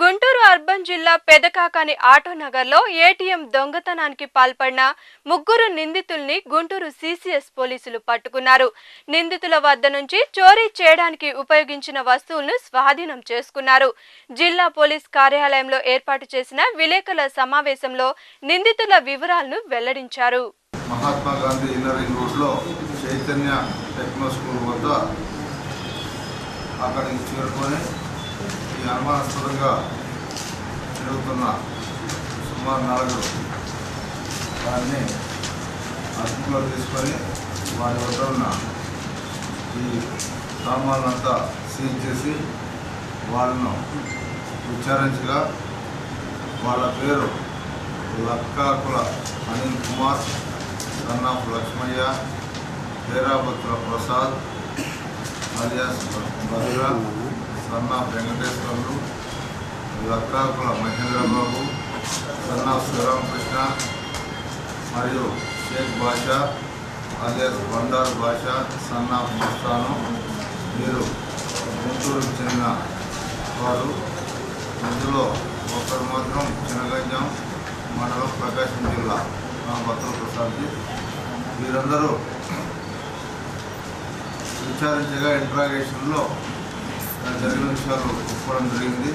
Guntur urban జిల్లా Pedakakani ఆటోనగర్లో ATM దొంగతనానికి పాల్పడిన ముగ్గురు నిందితుల్ని గుంటూరు సీసీఎస్ పోలీసులు పట్టుకున్నారు. నిందితుల వద్ద నుంచి చోరీ చేయడానికి ఉపయోగించిన వస్తువులను స్వాధీనం చేసుకున్నారు. జిల్లా పోలీస్ కార్యాలయంలో ఏర్పాటు చేసిన విలేకరుల సమావేశంలో నిందితుల వివరాలను వెల్లడించారు. మహాత్మా గాంధీ ఇన్నర్ రోడ్లో చైతన్య టెక్నో స్కూల్ వద్ద అక్కడికి చేరుకొని అనుమానాస్పదంగా తిరుగుతున్న సుమారు నలుగురు వారిని అదుపులో తీసుకొని వారి వద్ద ఉన్న ఈ సామాన్లంతా సీజ్ చేసి వాళ్ళను విచారించగా వాళ్ళ పేరు Lakkakula Anil Kumar son of Lakshmaiah Perabhadra Prasad alias Badura son of Venkateswarlu Lakrakula Mahendrababu son of Sriramakrishna మరియు Shaik Basha alias Bandaru Basha son of Mastan వీరు గుంటూరుకు చెందిన వారు. ఇందులో ఒకరు మాత్రం చినగంజం మండలం ప్రకాశం జిల్లా మా భక్తుల ప్రసాద్జీ. వీరందరూ విచారించగా ఇంట్రాగేషన్లో జరిగిన విషయాలు ఒప్పుకోవడం జరిగింది